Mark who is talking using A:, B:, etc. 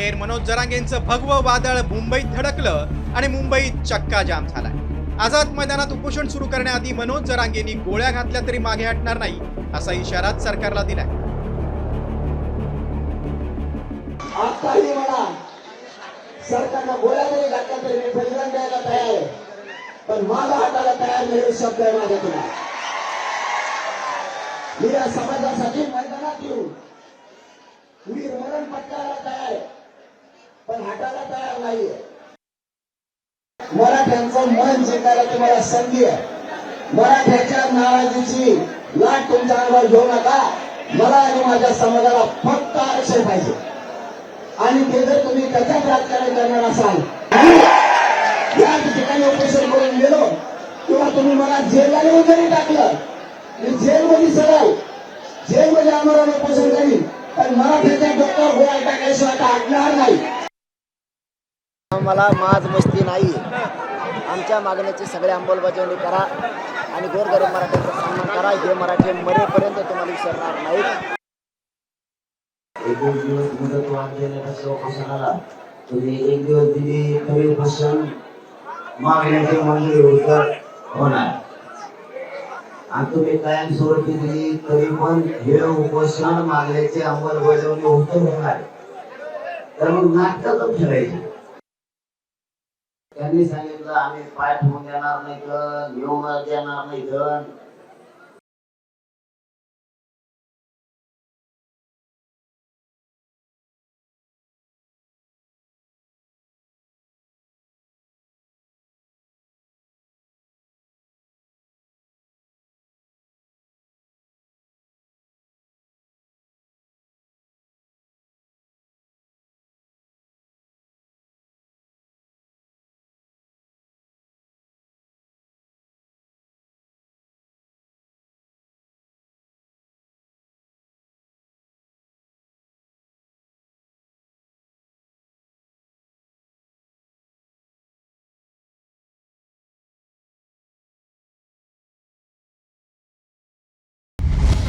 A: अखेर मनोज जरांगेंचं भगवं वादळ मुंबईत धडकलं आणि मुंबईत चक्का जाम झालाय. आझाद मैदानात उपोषण सुरू करण्याआधी मनोज जरांगेंनी गोळ्या घातल्या तरी मागे हटणार नाही असा इशारा सरकारला दिलाय.
B: आत्ताही सरकारनं गोळ्या जरी घातल्या तरी मी बलिदान द्यायला तयार आहे. पण माझा हाताला तयार नाही शब्द आहे माझ्याकडे मी या समाजासाठी मैदानात येऊ. मी मरण पत्करायला हाताला नाहीये. मराठ्यांचं मन जिंकायला तुम्हाला संधी आहे. मराठ्याच्या नाराजीची लाट तुमच्या अंगावर घेऊ नका. मला आणि माझ्या समाजाला फक्त आरक्षण पाहिजे. आणि ते जर तुम्ही त्याच्यात राजकारण करणार असाल या ठिकाणी ऑपरेशन करून गेलो किंवा तुम्ही मला जेलला नेऊन जरी टाकलं मी जेलमध्ये सरळ जेलमध्ये आम्हाला ऑपरेशन करीन पण मराठ्याच्या डोक्यावर गोळा टाकायशिवाय आता हटणार नाही.
C: आम्हाला माज मस्ती नाही आमच्या मागण्याची सगळी अंमलबजावणी करा आणि गोरगरीब मराठ्यांचा सन्मान करा. हे मराठी मरेपर्यंत तुम्हाला विसरणार नाहीत.
D: एक दिवस मुदत वाढ देण्यापेक्षा उपोषणाला तुम्ही एक दिवस दिली तरी भाषण मागण्याचे मंजुरी उत्तर होणार. आणि तुम्ही कायम स्वरूपी दिली तरी पण हे उपोषण मागण्याची अंमलबजावणी उत्तर होणार. तर मग नाटकातच ठरायचे? त्यांनी सांगितलं आम्ही पाय ठेवून देणार नाही तर घेऊन देणार नाही धन.